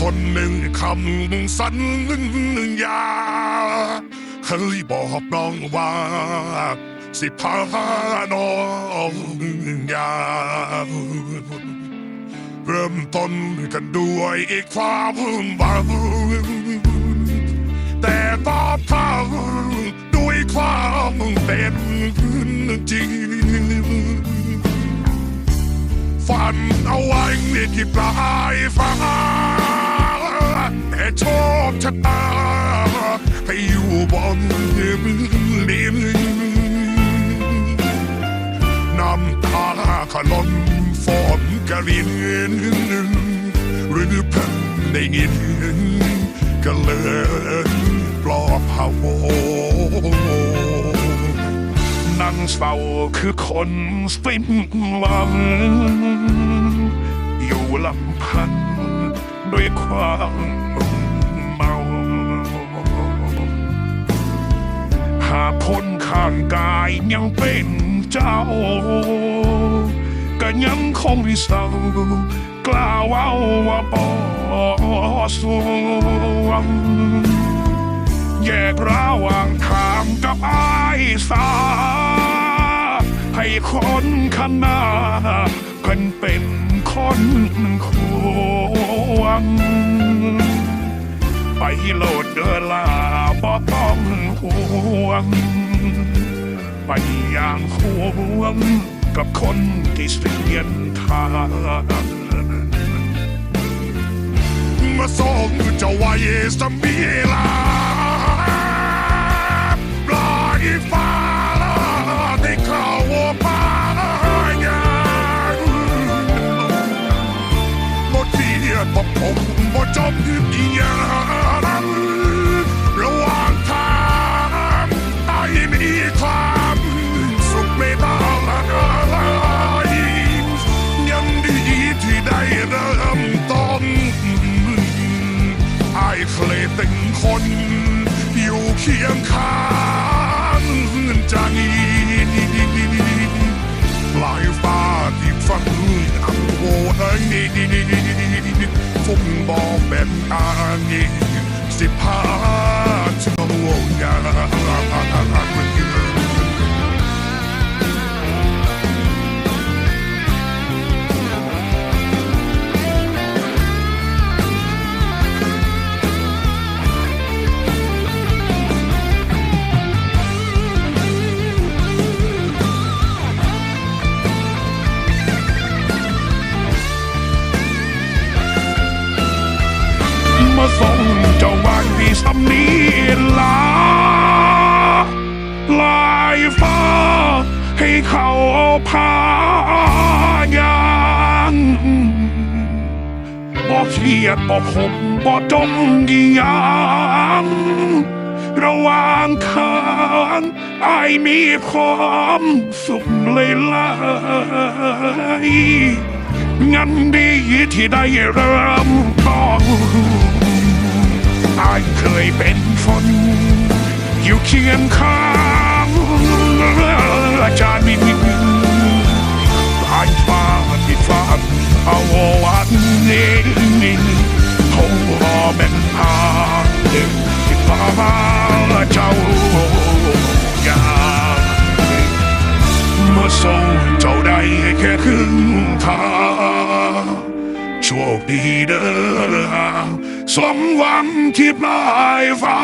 คนหนึ่งคำสัญญาเคยบอกน้องว่า สิพาน้องยาเริ่มต้นกันด้วยอีกความหวังแต่ตอบทางด้วยความเป็นจริงฝันเอาไว้ที่ปลายฟ้า แต่โชคชะตา ไปอยู่บนดินน้ำตาขล้นฝนกระรินหรือเพิ่งได้ยินก็เลยปลอบพะวงนั่งเศร้าคือคนสิ้นหวังอยู่ลำพัน ด้วยความเมา หากพ้นข้างกายยังเป็นเจ้า ก็ยังคงเศร้ากล้าวเอาว่าบ่สวงแยกระหว่างทางกับอายสา ให้คนข้างหน้าเพิ่นเป็นคนคว ง ไปโหลดเดอลาบ่ต้องห่วง ไปอย่างห่วงกับคนที่เสียนทางมาส่งเจ้าไว้สมีลา บ่จมอีหยังระหว่างทางไอ้มีความสุขไม่ได้ยังดีที่ได้เริ่มต้นไอ้เคยเป็นคน อยู่เคียง อาเป็นอสิพาเจ้ายามา วันที่สำนีลาลายฟ้าให้เขาพายางบอกเทียดบอกผมบอกจมดียางระหว่างทางไอมีความสุขเลยล่ะงั้นดีที่ได้เริ่มต้น ยู่งข้างอาจารย์มินอายฟ้าที่ฟ้าเอาวันนี้คงรอเป็นทางหนึ่งที่ฟ้าเจ้าอยากเมื่อส่งเจ้าได้แค่ครึ่งทางโชคดีเด้อ สมหวังที่ปลายฟ้า